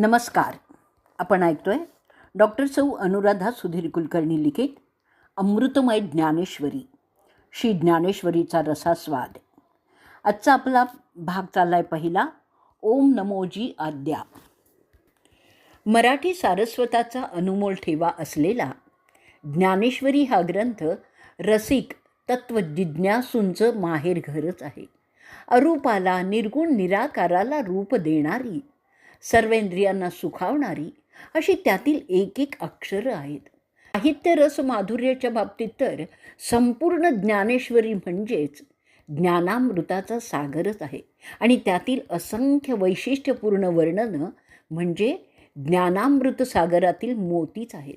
नमस्कार. आपण ऐकतोय डॉक्टर सौ अनुराधा सुधीर कुलकर्णी लिखित अमृतमय ज्ञानेश्वरी श्री ज्ञानेश्वरीचा रसास्वाद. आजचा आपला भाग चालला आहे पहिला ओम नमोजी आद्या. मराठी सारस्वताचा अनुमोल ठेवा असलेला ज्ञानेश्वरी हा ग्रंथ रसिक तत्वजिज्ञासूंचं माहेरघरच आहे. अरूपाला निर्गुण निराकाराला रूप देणारी सर्वेंद्रियांना सुखावणारी अशी त्यातील एक एक अक्षरं आहेत. साहित्य रस माधुर्याच्या बाबतीत तर संपूर्ण ज्ञानेश्वरी म्हणजेच ज्ञानामृताचा सागरच आहे. आणि त्यातील असंख्य वैशिष्ट्यपूर्ण वर्णनं म्हणजे ज्ञानामृत सागरातील मोतीच आहेत.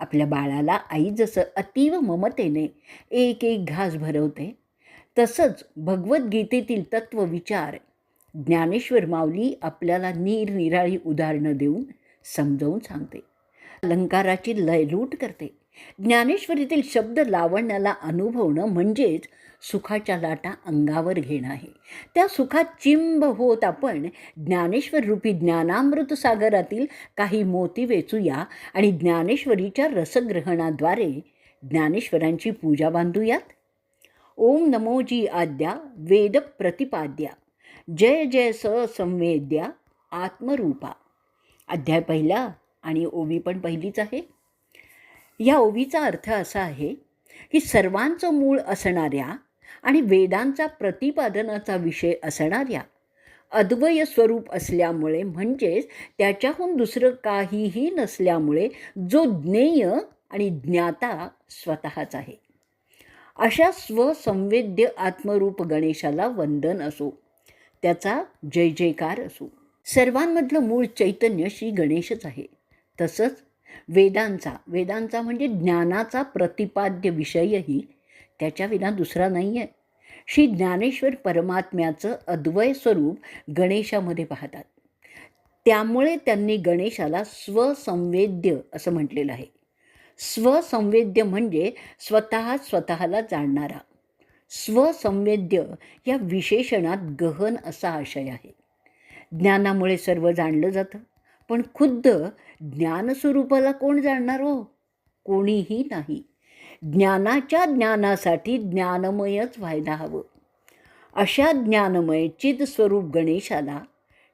आपल्या बाळाला आई जसं अतीव ममतेने एक एक घास भरवते तसंच भगवद्गीतेतील तत्वविचार ज्ञानेश्वर माऊली आपल्याला निरनिराळी उदाहरणं देऊन समजावून सांगते. अलंकाराची लयलूट करते. ज्ञानेश्वरीतील शब्द लावण्याला अनुभवणं म्हणजेच सुखाच्या लाटा अंगावर घेणं आहे. त्या सुखात चिंब होत आपण ज्ञानेश्वर रूपी ज्ञानामृत सागरातील काही मोती वेचूया आणि ज्ञानेश्वरीच्या रसग्रहणाद्वारे ज्ञानेश्वरांची पूजा बांधूयात. ओम नमोजी आद्या वेद प्रतिपाद्या. जय जय स संवेद्या आत्मरूपा. अध्याय पहिला आणि ओवी पण पहिलीच आहे. या ओवीचा अर्थ असा आहे की सर्वांचं मूळ असणाऱ्या आणि वेदांचा प्रतिपादनाचा विषय असणाऱ्या अद्वय स्वरूप असल्यामुळे म्हणजेच त्याच्याहून दुसरं काहीही नसल्यामुळे जो ज्ञेय आणि ज्ञाता स्वतःच आहे. अशा स्वसंवेद्य आत्मरूप गणेशाला वंदन असो. त्याचा जय जयकार असो. सर्वांमधलं मूळ चैतन्य श्री गणेशच आहे. तसंच वेदांचा वेदांचा म्हणजे ज्ञानाचा प्रतिपाद्य विषयही त्याच्याविना दुसरा नाही आहे श्री ज्ञानेश्वर परमात्म्याचं अद्वय स्वरूप गणेशामध्ये पाहतात. त्यामुळे त्यांनी गणेशाला स्वसंवेद्य असं म्हटलेलं आहे. स्वसंवेद्य म्हणजे स्वतः स्वतःला जाणणारा. स्वसंवेद्य या विशेषणात गहन असा आशय आहे. ज्ञानामुळे सर्व जाणलं जातं. पण खुद्द ज्ञानस्वरूपाला कोण जाणणार हो? कोणीही नाही. ज्ञानाच्या ज्ञानासाठी ज्ञानमयच व्हायला हवं. अशा ज्ञानमय चिद स्वरूप गणेशाला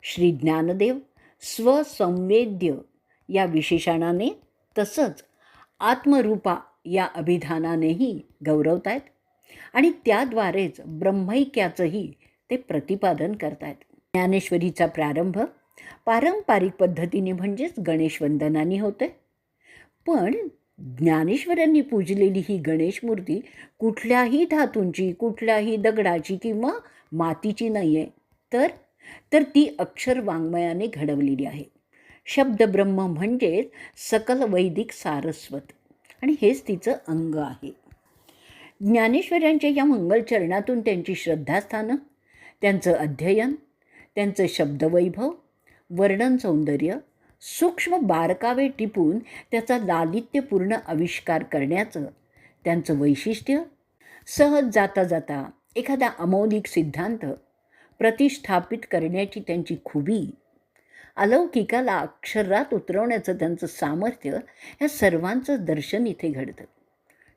श्री ज्ञानदेव स्वसंवेद्य या विशेषणाने तसंच आत्मरूपा या अभिधानानेही गौरवत आहेत आणि त्याद्वारेच ब्रह्मैक्याचंही ते प्रतिपादन करतायत. ज्ञानेश्वरीचा प्रारंभ पारंपरिक पद्धतीने म्हणजेच गणेशवंदनाने होते पण ज्ञानेश्वरांनी पूजलेली ही गणेश मूर्ती कुठल्याही धातूंची कुठल्याही दगडाची किंवा मातीची नाही आहे तर तर ती अक्षर वाङ्मयाने घडवलेली आहे. शब्दब्रह्म म्हणजेच सकल वैदिक सारस्वत. आणि हेच तिचं अंग आहे. ज्ञानेश्वरांच्या या मंगलचरणातून त्यांची श्रद्धास्थानं त्यांचं अध्ययन त्यांचं शब्दवैभव वर्णन सौंदर्य सूक्ष्म बारकावे टिपून त्याचा लालित्यपूर्ण आविष्कार करण्याचं त्यांचं वैशिष्ट्य सहज जाता जाता एखादा अमौलिक सिद्धांत प्रतिष्ठापित करण्याची त्यांची खुबी अलौकिकाला अक्षरात उतरवण्याचं त्यांचं सामर्थ्य या सर्वांचं दर्शन इथे घडतं.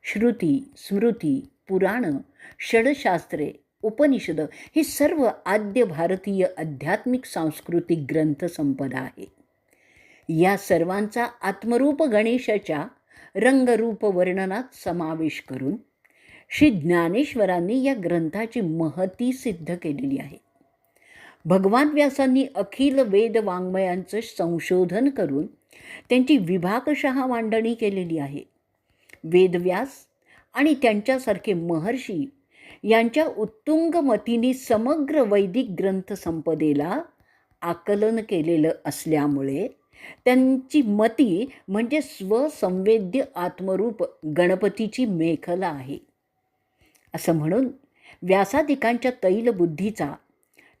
श्रुती स्मृती पुराणं षडशास्त्रे उपनिषद ही सर्व आद्य भारतीय आध्यात्मिक सांस्कृतिक ग्रंथसंपदा आहे या सर्वांचा आत्मरूप गणेशाच्या रंगरूप वर्णनात समावेश करून श्री ज्ञानेश्वरांनी या ग्रंथाची महती सिद्ध केलेली आहे. भगवान व्यासांनी अखिल वेद वाङ्मयांचं संशोधन करून त्यांची विभागशहा मांडणी केलेली आहे. वेदव्यास आणि त्यांच्यासारखे महर्षी यांच्या उत्तुंग मतीने समग्र वैदिक ग्रंथसंपदेला आकलन केलेलं असल्यामुळे त्यांची मती म्हणजे स्वसंवेद्य आत्मरूप गणपतीची मेखला आहे. असं म्हणून व्यासादिकांच्या तैलबुद्धीचा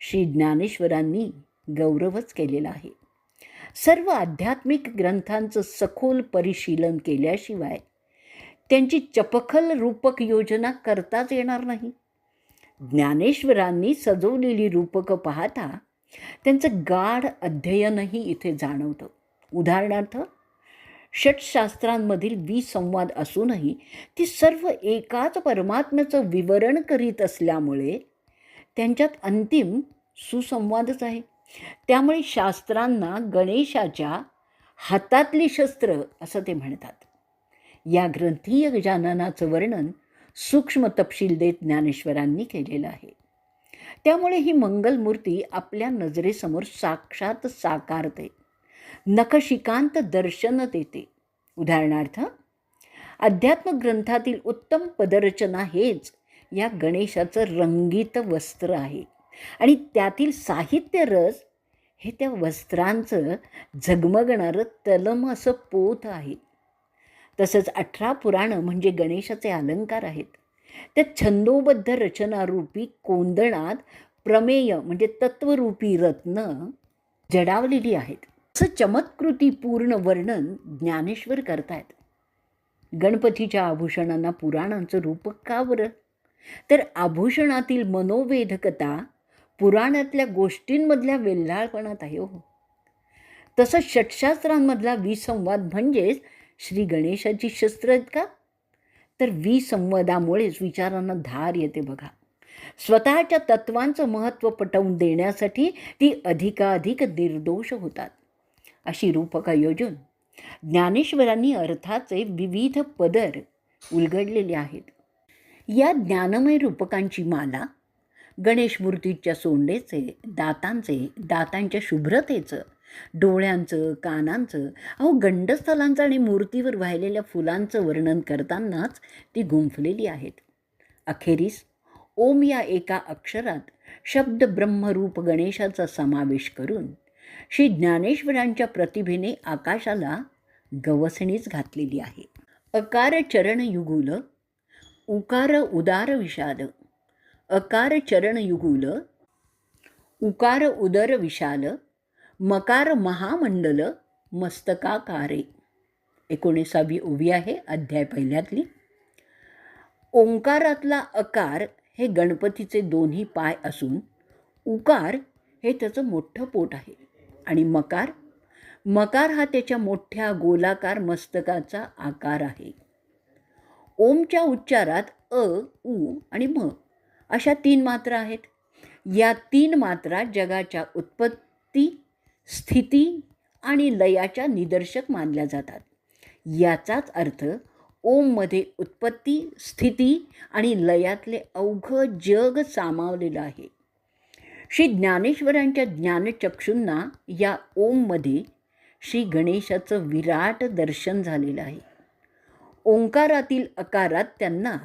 श्री ज्ञानेश्वरांनी गौरवच केलेला आहे. सर्व आध्यात्मिक ग्रंथांचं सखोल परिशीलन केल्याशिवाय त्यांची चपखल रूपक योजना करताच येणार नाही. ज्ञानेश्वरांनी सजवलेली रूपकं पाहता त्यांचं गाढ अध्ययनही इथे जाणवतं. उदाहरणार्थ षटशास्त्रांमधील विसंवाद असूनही ती सर्व एकाच परमात्म्याचं विवरण करीत असल्यामुळे त्यांच्यात अंतिम सुसंवादच आहे. त्यामुळे शास्त्रांना गणेशाच्या हातातली शस्त्र असं ते म्हणतात. या ग्रंथीय गजाननाचं वर्णन सूक्ष्म तपशील देत ज्ञानेश्वरांनी केलेलं आहे. त्यामुळे ही मंगलमूर्ती आपल्या नजरेसमोर साक्षात साकारते. नखशिकांत दर्शन देते. उदाहरणार्थ अध्यात्म ग्रंथातील उत्तम पदरचना हेच या गणेशाचं रंगीत वस्त्र आहे. आणि त्यातील साहित्य रस हे त्या वस्त्रांचं झगमगणारं तलम असं पोत आहे. तसंच अठरा पुराणं म्हणजे गणेशाचे अलंकार आहेत. त्या छंदोबद्ध रचनारूपी कोंदणात प्रमेय म्हणजे तत्वरूपी रत्न जडावलेली आहेत. असं चमत्कृती पूर्ण वर्णन ज्ञानेश्वर करतायत. गणपतीच्या आभूषणांना पुराणांचं रूप का बरं? तर आभूषणातील मनोवेधकता पुराणातल्या गोष्टींमधल्या वेल्हाळपणात आहे हो. तसंच षटशास्त्रांमधला विसंवाद म्हणजेच श्री गणेशाची शस्त्र आहेत का? तर विसंवादामुळेच विचारांना धार येते बघा. स्वतःच्या तत्वांचं महत्त्व पटवून देण्यासाठी ती अधिकाधिक निर्दोष होतात. अशी रूपका योजून ज्ञानेश्वरांनी अर्थाचे विविध पदर उलगडलेले आहेत. या ज्ञानमय रूपकांची माला गणेश मूर्तीच्या सोंडेचे दातांचे दातांच्या शुभ्रतेचं डोळ्यांचं कानांचं अहो गंडस्थलांचं आणि मूर्तीवर वाहिलेल्या फुलांचं वर्णन करतानाच ती गुंफलेली आहेत. अखेरीस ओम या एका अक्षरात शब्द ब्रह्मरूप गणेशाचा समावेश करून श्री ज्ञानेश्वरांच्या प्रतिभेने आकाशाला गवसणीच घातलेली आहे. अकार चरण युगुल उकार उदार विषाद अकार चरण युगुल उकार उदर विशाल. मकार महामंडल मस्तकाकारे. एकोणीसावी ओवी आहे अध्याय पहिल्यातली. ओंकारातला अकार हे गणपतीचे दोन्ही पाय असून उकार हे त्याचं मोठं पोट आहे. आणि मकार? मकार हा त्याच्या मोठ्या गोलाकार मस्तकाचा आकार आहे. ओमच्या उच्चारात अ उ आणि म अशा तीन मात्रा आहेत. या तीन मात्रा जगाच्या उत्पत्ती स्थिती आणि लयाच्या निदर्शक मानल्या जातात. याचाच अर्थ ओममध्ये उत्पत्ती स्थिती आणि लयातले अवघं जग सामावलेलं आहे. श्री ज्ञानेश्वरांच्या ज्ञानचक्षूंना या ओममध्ये श्री गणेशाचं विराट दर्शन झालेलं आहे. ओंकारातील अकारात त्यांना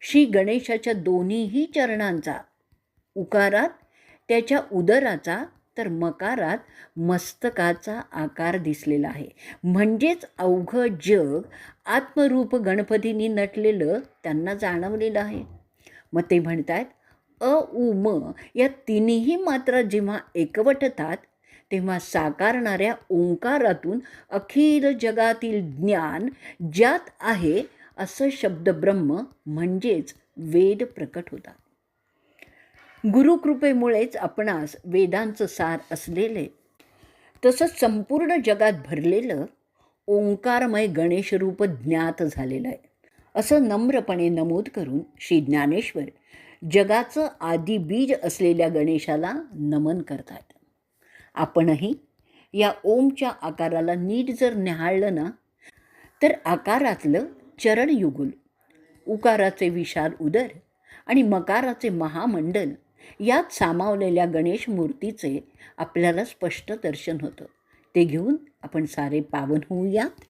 श्री गणेशाच्या दोन्हीही चरणांचा उकारात त्याच्या उदराचा तर मकारात मस्तकाचा आकार दिसलेला आहे. म्हणजेच अवघं जग आत्मरूप गणपतींनी नटलेलं त्यांना जाणवलेलं आहे. मग ते म्हणतात अ उ म या तिन्ही मात्रा जेव्हा एकवटतात तेव्हा साकारणाऱ्या ओंकारातून अखिल जगातील ज्ञान ज्यात आहे असं शब्दब्रह्म म्हणजेच वेद प्रकट होतात. गुरुकृपेमुळेच आपणास वेदांचं सार असलेले तसंच संपूर्ण जगात भरलेलं ओंकारमय गणेशरूप ज्ञात झालेलं आहे. असं नम्रपणे नमूद करून श्री ज्ञानेश्वर जगाचं आदी बीज असलेल्या गणेशाला नमन करतात. आपणही या ओमच्या आकाराला नीट जर न्याहाळलं ना तर आकारातलं चरणयुगुल उकाराचे विशाल उदर आणि मकाराचे महामंडल यात सामावलेल्या गणेश मूर्तीचे आपल्याला स्पष्ट दर्शन होतं. ते घेऊन आपण सारे पावन होऊयात.